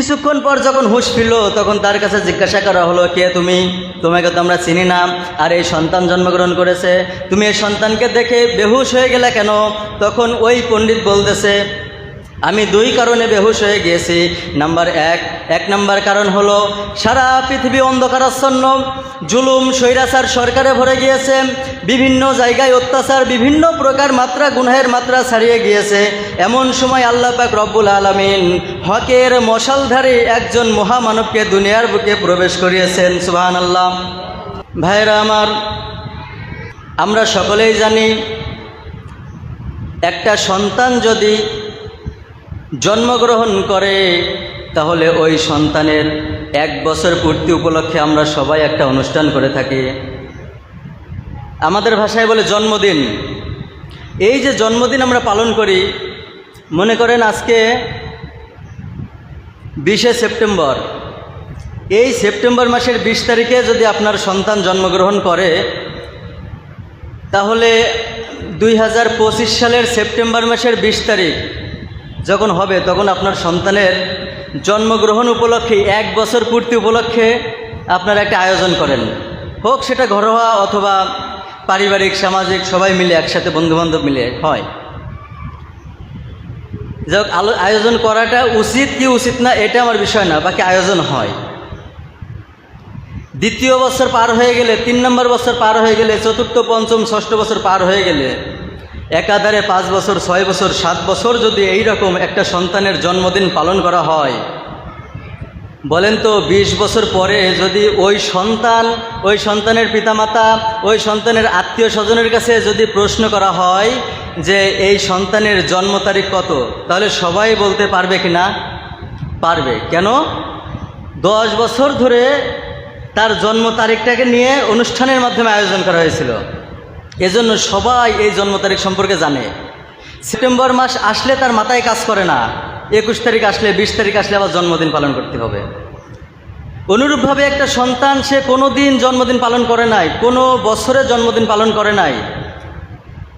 কিছুক্ষণ পর যখন হুশ ফিরল, তখন তার কাছে জিজ্ঞাসা করা হলো, কে তুমি? তোমাকে তো আমরা চিনি না। আর এই সন্তান জন্মগ্রহণ করেছে। তুমি এই সন্তানকে দেখে বেহুশ হয়ে গেলে কেন? তখন ওই পণ্ডিত বলতেছে আমি দুই কারণে বেহুশ হয়ে গিয়েছি। নাম্বার এক এক নাম্বার কারণ হলো, সারা পৃথিবী অন্ধকারাচ্ছন্ন জুলুম, স্বৈরাচার সরকারে ভরে গিয়েছে, বিভিন্ন জায়গায় অত্যাচার, বিভিন্ন প্রকার মাত্রা, গুনহের মাত্রা ছাড়িয়ে গিয়েছে। এমন সময় আল্লাহ পাক রব্বুল আলমিন হকের মশালধারী একজন মহামানবকে দুনিয়ার বুকে প্রবেশ করিয়েছেন সুবাহান আল্লাহ ভাইরা আমার, আমরা সকলেই জানি, একটা সন্তান যদি জন্মগ্রহণ করে, তাহলে ওই সন্তানের এক বছর পূর্তি উপলক্ষে আমরা সবাই একটা অনুষ্ঠান করে থাকি। আমাদের ভাষায় বলে জন্মদিন। এই যে জন্মদিন আমরা পালন করি, মনে করেন আজকে বিশে সেপ্টেম্বর। এই সেপ্টেম্বর মাসের বিশ তারিখে যদি আপনার সন্তান জন্মগ্রহণ করে, তাহলে দুই হাজার পঁচিশ সালের সেপ্টেম্বর মাসের বিশ তারিখ যখন হবে, তখন আপনার সন্তানের জন্মগ্রহণ উপলক্ষে, এক বছর পূর্তি উপলক্ষে আপনারা একটা আয়োজন করেন। হোক সেটা ঘরোয়া অথবা পারিবারিক, সামাজিক, সবাই মিলে একসাথে, বন্ধুবান্ধব মিলে হয়। আলো আয়োজন করাটা উচিত কি উচিত না, এটা আমার বিষয় না, বাকি আয়োজন হয়। দ্বিতীয় বছর পার হয়ে গেলে, তিন নম্বর বছর পার হয়ে গেলে, চতুর্থ, পঞ্চম, ষষ্ঠ বছর পার হয়ে গেলে একাধারে পাঁচ বছর, ছয় বছর, সাত বছর যদি এই রকম একটা সন্তানের জন্মদিন পালন করা হয়। বলেন তো ২০ বছর পরে যদি ওই সন্তান, ওই সন্তানের পিতামাতা, ওই সন্তানের আত্মীয় স্বজনের কাছে যদি প্রশ্ন করা হয় যে এই সন্তানের জন্ম তারিখ কত, তাহলে সবাই বলতে পারবে কি না? পারবে। কেন? দশ বছর ধরে তার জন্ম তারিখটাকে নিয়ে অনুষ্ঠানের মাধ্যমে আয়োজন করা হয়েছিল। এজন্য সবাই এই জন্ম তারিখ সম্পর্কে জানে। সেপ্টেম্বর মাস আসলে তার মাথায় কাজ করে না। একুশ তারিখ আসলে, বিশ তারিখ আসলে আবার জন্মদিন পালন করতে হবে। অনুরূপভাবে একটা সন্তান, সে কোনো দিন জন্মদিন পালন করে নাই, কোনো বছরে জন্মদিন পালন করে নাই।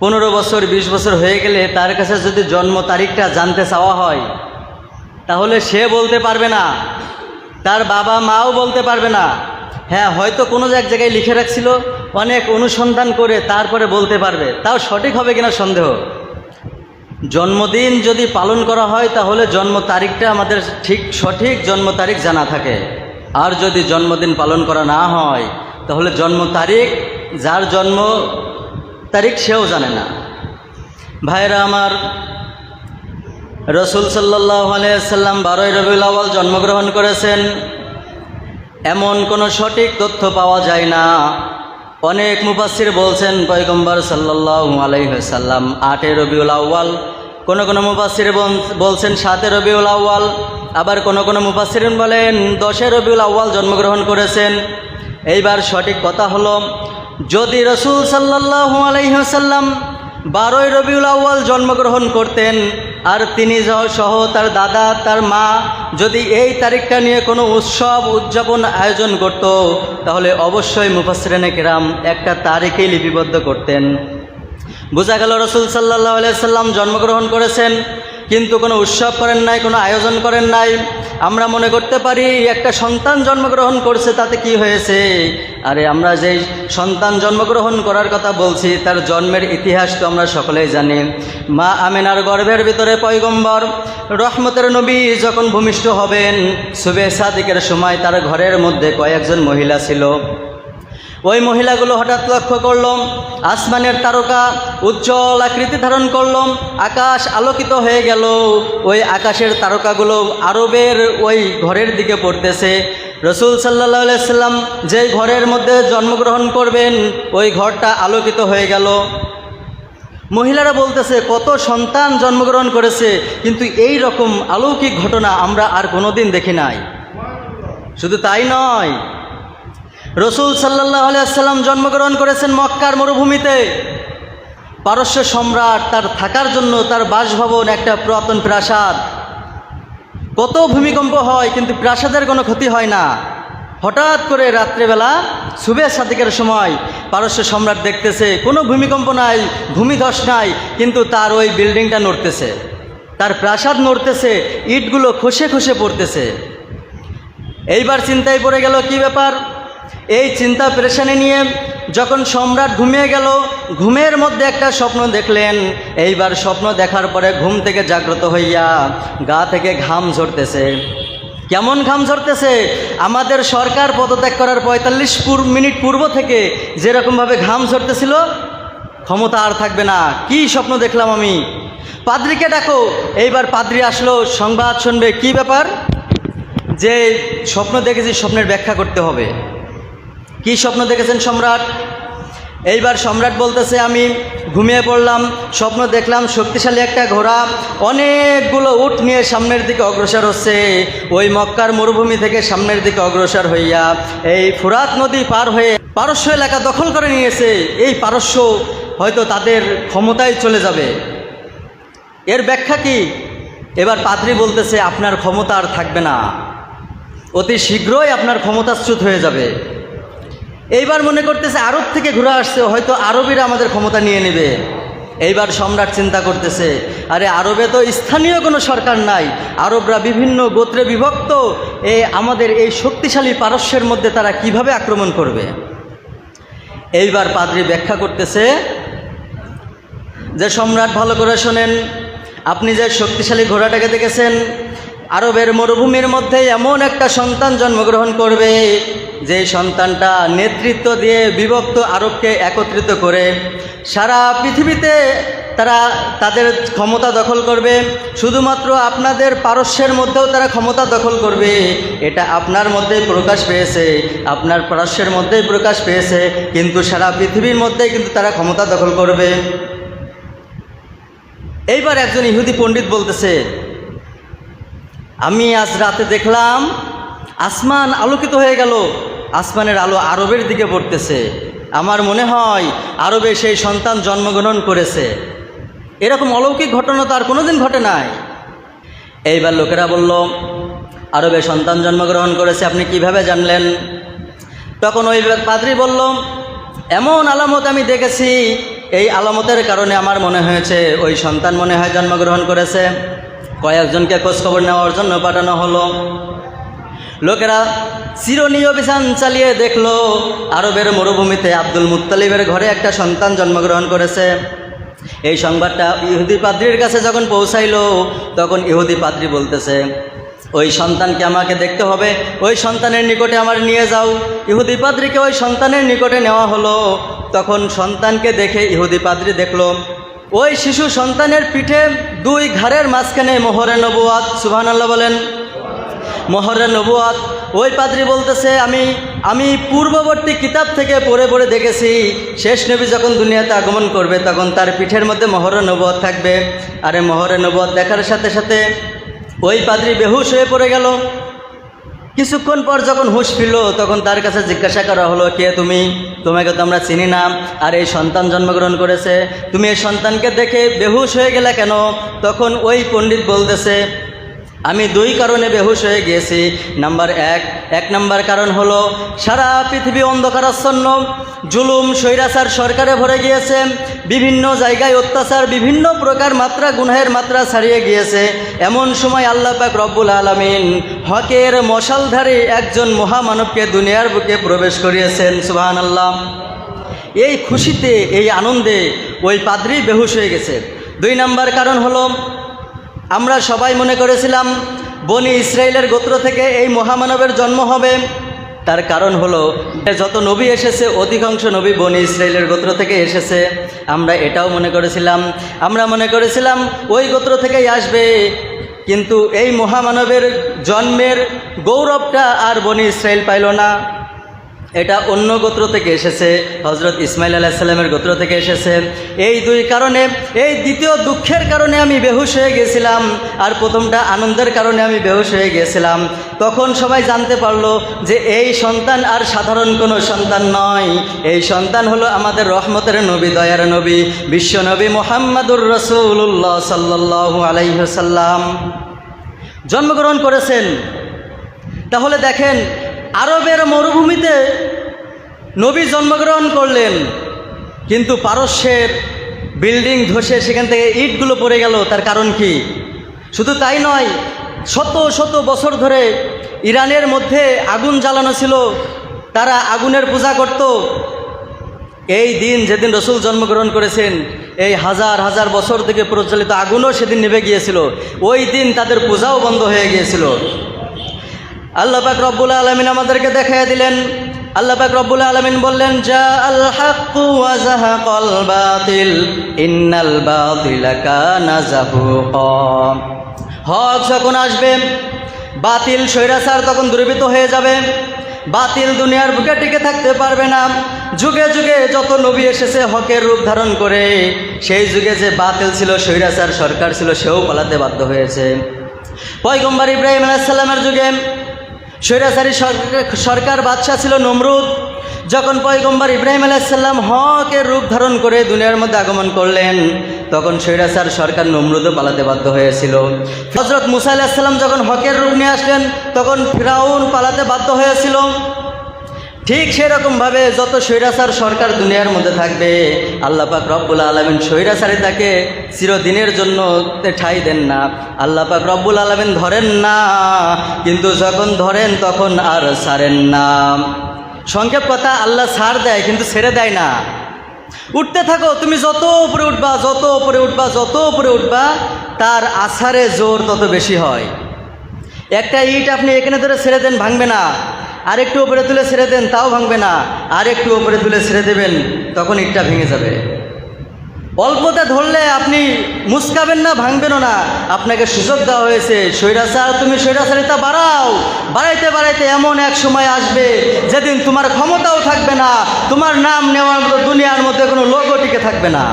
পনেরো বছর, বিশ বছর হয়ে গেলে তার কাছে যদি জন্ম তারিখটা জানতে চাওয়া হয়, তাহলে সে বলতে পারবে না। তার বাবা মাও বলতে পারবে না। হ্যাঁ হয়তো কোনো এক জায়গায় লিখে রাখছিল, অনেক অনুসন্ধান করে তারপরে বলতে পারবে। তাও সঠিক হবে কিনা সন্দেহ? জন্মদিন যদি পালন করা হয়, তাহলে জন্ম তারিখটা আমাদের ঠিক সঠিক জন্ম তারিখ জানা থাকে। আর যদি জন্মদিন পালন করা না হয়, তাহলে জন্ম তারিখ, যার জন্ম তারিখ সেও জানে না। ভাইরা আমার, রসুল সাল্লাহ আলিয়াল্লাম বারোই রবিউল আওয়াল জন্মগ্রহণ করেছেন। এমন কোনো সঠিক তথ্য পাওয়া যায় না। অনেক মুফাসির বলছেন, পয়গম্বর সাল্লাহ আলাইসাল্লাম আটে রবিউল আউ্য়াল। কোনো কোনো মুফাসির বলছেন, সাতে রবিউল আউ্য়াল। আবার কোনো কোনো মুফাসির বলেন, দশে রবিউল আউ্য়াল জন্মগ্রহণ করেছেন। এইবার সঠিক কথা হলো, যদি রসুল সাল্লাহ আলাইসাল্লাম বারোই রবিউল আউ্য়াল জন্মগ্রহণ করতেন আর তিনি সহ তার দাদা, তার মা, যদি এই তারিখটা নিয়ে কোনো উৎসব উদযাপন আয়োজন করত, তাহলে অবশ্যই মুফাসরেনে কেরাম একটা তারিখেই লিপিবদ্ধ করতেন। বোঝা গেল রসুল সাল্লাহ আলাইসাল্লাম জন্মগ্রহণ করেছেন। কিন্তু কোনো উৎসব করেন নাই, কোনো আয়োজন করেন নাই। আমরা মনে করতে পারি, একটা সন্তান জন্মগ্রহণ করছে, তাতে কি হয়েছে? আরে আমরা যেই সন্তান জন্মগ্রহণ করার কথা বলছি, তার জন্মের ইতিহাস তো আমরা সকলেই জানি। মা আমেনার গর্ভের ভিতরে পয়গম্বর, রহমতের নবী যখন ভূমিষ্ঠ হবেন, সুবে সাদিকের সময় তার ঘরের মধ্যে কয়েকজন মহিলা ছিল। ওই মহিলাগুলো হঠাৎ লক্ষ্য করলাম, আসমানের তারকা উজ্জ্বল আকৃতি ধারণ করলাম, আকাশ আলোকিত হয়ে গেল। ওই আকাশের তারকাগুলো আরবের ওই ঘরের দিকে পড়তেছে। রসুল সাল্লাহ সাল্লাম যে ঘরের মধ্যে জন্মগ্রহণ করবেন, ওই ঘরটা আলোকিত হয়ে গেল। মহিলারা বলতেছে, কত সন্তান জন্মগ্রহণ করেছে, কিন্তু এই রকম অলৌকিক ঘটনা আমরা আর কোনোদিন দেখি নাই। শুধু তাই নয় রসুল সাল্লাহ আলিয়াল্লাম জন্মগ্রহণ করেছেন মক্কার মরুভূমিতে। পারস্য সম্রাট তার থাকার জন্য তার বাসভবন একটা পুরাতন প্রাসাদ। কত ভূমিকম্প হয়, কিন্তু প্রাসাদের কোনো ক্ষতি হয় না। হঠাৎ করে রাত্রেবেলা সুবে সাদিকের সময় পারস্য সম্রাট দেখতেছে, কোনো ভূমিকম্প নাই, ভূমিধস নাই, কিন্তু তার ওই বিল্ডিংটা নড়তেছে। তার প্রাসাদ নড়তেছে, ইটগুলো খসে খসে পড়তেছে। এইবার চিন্তায় পড়ে গেল কি ব্যাপার? এই চিন্তা পেরেশানি নিয়ে যখন সম্রাট ঘুমিয়ে গেল, ঘুমের মধ্যে একটা স্বপ্ন দেখলেন। এইবার স্বপ্ন দেখার পরে ঘুম থেকে জাগ্রত হইয়া গা থেকে ঘাম ঝরতেছে। কেমন ঘাম ঝরতেছে? আমাদের সরকার পদত্যাগ করার পঁয়তাল্লিশ মিনিট পূর্ব থেকে যেরকমভাবে ঘাম ঝরতেছিল, ক্ষমতা আর থাকবে না। কি স্বপ্ন দেখলাম আমি? পাদ্রিকে ডাকো। এইবার পাদ্রি আসলো। সংবাদ শুনবে। কি ব্যাপার? যে স্বপ্ন দেখেছি, স্বপ্নের ব্যাখ্যা করতে হবে। কি স্বপ্ন দেখেছেন সম্রাট? এইবার সম্রাট বলতেছে, আমি ঘুমিয়ে পড়লাম, স্বপ্ন দেখলাম, শক্তিশালী একটা ঘোড়া, অনেকগুলো উট নিয়ে সামনের দিকে অগ্রসর হচ্ছে। ওই মক্কার মরুভূমি থেকে সামনের দিকে অগ্রসর হইয়া এই ফুরাত নদী পার হয়ে পারস্য এলাকা দখল করে নিয়েছে। এই পারস্য হয়তো তাদের ক্ষমতায় চলে যাবে। এর ব্যাখ্যা কি? এবার পাদ্রি বলতেছে, আপনার ক্ষমতা আর থাকবে না। অতি শীঘ্রই আপনার ক্ষমতাচ্যুত হয়ে যাবে। এইবার মনে করতেছে আরব থেকে ঘুরে আসছে, হয়তো আরবিরা আমাদের ক্ষমতা নিয়ে নেবে। এইবার সম্রাট চিন্তা করতেছে, আরে আরবে তো স্থানীয় কোনো সরকার নাই, আরবরা বিভিন্ন গোত্রে বিভক্ত, এ আমাদের এই শক্তিশালী পারস্যের মধ্যে তারা কীভাবে আক্রমণ করবে? এইবার পাদ্রি ব্যাখ্যা করতেছে, যে সম্রাট ভালো করে শোনেন, আপনি যে শক্তিশালী ঘোড়াটাকে দেখেছেন আরবের মরুভূমির মধ্যে এমন একটা সন্তান জন্মগ্রহণ করবে, যে সন্তানটা নেতৃত্ব দিয়ে বিভক্ত আরবকে একত্রিত করে সারা পৃথিবীতে তারা তাদের ক্ষমতা দখল করবে। শুধুমাত্র আপনাদের পারস্যের মধ্যেও তারা ক্ষমতা দখল করবে। এটা আপনার মধ্যেই প্রকাশ পেয়েছে, আপনার পারস্যের মধ্যেই প্রকাশ পেয়েছে, কিন্তু সারা পৃথিবীর মধ্যেই কিন্তু তারা ক্ষমতা দখল করবে। এইবার একজন ইহুদি পণ্ডিত বলতেছে আমি আজ রাতে দেখলাম আসমান আলোকিত হয়ে গেল। আসমানের আলো আরবের দিকে পড়তেছে। আমার মনে হয় আরবে সেই সন্তান জন্মগ্রহণ করেছে। এরকম অলৌকিক ঘটনা তো আর কোনোদিন ঘটে নাই। এইবার লোকেরা বলল, আরবে সন্তান জন্মগ্রহণ করেছে, আপনি কীভাবে জানলেন? তখন ওই পাদ্রি বলল, এমন আলামত আমি দেখেছি। এই আলামতের কারণে আমার মনে হয়েছে, ওই সন্তান মনে হয় জন্মগ্রহণ করেছে। কয়েকজনকে খোঁজখবর নেওয়ার জন্য পাঠানো হলো। লোকেরা চিরনীয় অভিযান চালিয়ে দেখল, আরবের মরুভূমিতে আব্দুল মুত্তালিবের ঘরে একটা সন্তান জন্মগ্রহণ করেছে। এই সংবাদটা ইহুদি পাদ্রির কাছে যখন পৌঁছাইলো, তখন ইহুদি পাদ্রি বলতেছে, ওই সন্তানকে আমাকে দেখতে হবে, ওই সন্তানের নিকটে আমার নিয়ে যাও। ইহুদি পাদ্রিকে ওই সন্তানের নিকটে নেওয়া হলো। তখন সন্তানকে দেখে ইহুদি পাদ্রি দেখল ওই শিশু সন্তানের পিঠে দুই ঘাড়ের মাঝখানে মোহরে নবুয়াত সুবহান আল্লাহ বলেন। মহরের নবুয়াত, ওই পাদ্রি বলতেছে, আমি আমি পূর্ববর্তী কিতাব থেকে পড়ে পড়ে দেখেছি। শেষ নবী যখন দুনিয়াতে আগমন করবে, তখন তার পিঠের মধ্যে মহরের নবুয়াত থাকবে। আরে মহরের নবুয়াত দেখার সাথে সাথে ওই পাদ্রি বেহুশ হয়ে পড়ে গেল। কিছুক্ষণ পর যখন হুশ ফিরল, তখন তার কাছে জিজ্ঞাসা করা হলো, কে তুমি? তোমাকে তো আমরা চিনি না। আর এই সন্তান জন্মগ্রহণ করেছে। তুমি এই সন্তানকে দেখে বেহুশ হয়ে গেলে কেন? তখন ওই পণ্ডিত বলতেছে আমি দুই কারণে বেহুশ হয়ে গিয়েছি। নাম্বার এক এক নাম্বার কারণ হলো, সারা পৃথিবী অন্ধকারাচ্ছন্ন জুলুম, স্বৈরাচার সরকারে ভরে গিয়েছে, বিভিন্ন জায়গায় অত্যাচার, বিভিন্ন প্রকার মাত্রা, গুনাহের মাত্রা ছাড়িয়ে গিয়েছে। এমন সময় আল্লাহ পাক রব্বুল আলমিন হকের মশালধারী একজন মহামানবকে দুনিয়ার বুকে প্রবেশ করিয়েছেন সুবাহান আল্লাহ এই খুশিতে, এই আনন্দে ওই পাদ্রি বেহুশ হয়ে গেছে। দুই নাম্বার কারণ হলো আমরা সবাই মনে করেছিলাম বনি ইসরায়েলের গোত্র থেকে এই মহামানবের জন্ম হবে। তার কারণ হলো, যত নবী এসেছে, অধিকাংশ নবী বনি ইসরায়েলের গোত্র থেকে এসেছে। আমরা এটাও মনে করেছিলাম। আমরা মনে করেছিলাম ওই গোত্র থেকেই আসবে। কিন্তু এই মহামানবের জন্মের গৌরবটা আর বনি ইসরায়েল পাইল না। এটা অন্য গোত্র থেকে এসেছে হজরত ইসমাইল আলাহিসাল্লামের গোত্র থেকে এসেছে। এই দুই কারণে, এই দ্বিতীয় দুঃখের কারণে আমি বেহুশ হয়ে গেছিলাম, আর প্রথমটা আনন্দের কারণে আমি বেহুশ হয়ে গেছিলাম। তখন সবাই জানতে পারল যে এই সন্তান আর সাধারণ কোনো সন্তান নয়। এই সন্তান হলো আমাদের রহমতের নবী, দয়ার নবী, বিশ্ব নবী মোহাম্মদুর রসুল্লাহ সাল্লাহ আলাইসাল্লাম জন্মগ্রহণ করেছেন। তাহলে দেখেন আরবের মরুভূমিতে নবী জন্মগ্রহণ করলেন, কিন্তু পারস্যের বিল্ডিং ধসে সেখান থেকে ইটগুলো পড়ে গেল। তার কারণ কি? শুধু তাই নয়, শত শত বছর ধরে ইরানের মধ্যে আগুন জ্বালানো ছিল। তারা আগুনের পূজা করত। এই দিন যেদিন রসুল জন্মগ্রহণ করেছেন, এই হাজার হাজার বছর থেকে প্রচলিত আগুনও সেদিন নেমে গিয়েছিল। ওই দিন তাদের পূজাও বন্ধ হয়ে গিয়েছিল। আল্লাহ পাক রব্বুল আলমিন আমাদেরকে দেখাইয়া দিলেন। আল্লাহ পাক রব্বুল আলমিন বললেন যা আল হাক্কু বাতিল হক যখন আসবে, বাতিল স্বৈরাচার তখন দুর্বৃত হয়ে যাবে। বাতিল দুনিয়ার বুকে টিকে থাকতে পারবে না। যুগে যুগে যত নবী এসেছে হকের রূপ ধারণ করে, সেই যুগে যে বাতিল ছিল, স্বৈরাচার সরকার ছিল, সেও পালাতে বাধ্য হয়েছে। পয়গম্বর ইব্রাহিম আলাইসাল্লামের যুগে স্বৈরাচারী সরকার- বাদশাহ ছিল নমরুদ, যখন পয়গম্বর ইব্রাহিম আলাইসাল্লাম হকের রূপ ধারণ করে দুনিয়ার মধ্যে আগমন করলেন, তখন স্বৈরাচার সরকার নমরুদও পালাতে বাধ্য হয়েছিল। হজরত মুসা আলাহিসাল্লাম যখন হকের রূপ নিয়ে আসলেন, তখন ফিরাউন পালাতে বাধ্য হয়েছিল। ঠিক সেরকমভাবে যত স্বৈরাচার সরকার দুনিয়ার মধ্যে থাকবে, আল্লাহ পাক রব্বুল আলমিন স্বৈরাচারী তাকে চিরদিনের জন্য ঠাই দেন না। আল্লাহ পাক রব্বুল আলমিন ধরেন না, কিন্তু যখন ধরেন তখন আর ছাড়েন না। সংক্ষেপ কথা, আল্লাহ ছাড় দেয় কিন্তু ছেড়ে দেয় না। উঠতে থাকো, তুমি যত উপরে উঠবা, যত উপরে উঠবা, যত উপরে উঠবা, তার আছারে জোর তত বেশি হয়। একটা ইট আপনি এখানে ধরে ছেড়ে দেন, ভাঙবে না। আর একটু উপরে তুলে ছেড়ে দেন, তাও ভাঙবে না। আর একটু উপরে তুলে ছেড়ে দেবেন, তখন ইটটা ভেঙে যাবে। অল্পতে ধরলে আপনি মুসকাবেন না, ভাঙবেনও না। আপনাকে সুযোগ দেওয়া হয়েছে, স্বৈরাচার, তুমি স্বৈরাচারিতা বাড়াও। বাড়াইতে বাড়াইতে এমন এক সময় আসবে, যেদিন তোমার ক্ষমতাও থাকবে না, তোমার নাম নেওয়ার মতো দুনিয়ার মধ্যে কোনো লোকও টিকে থাকবে না।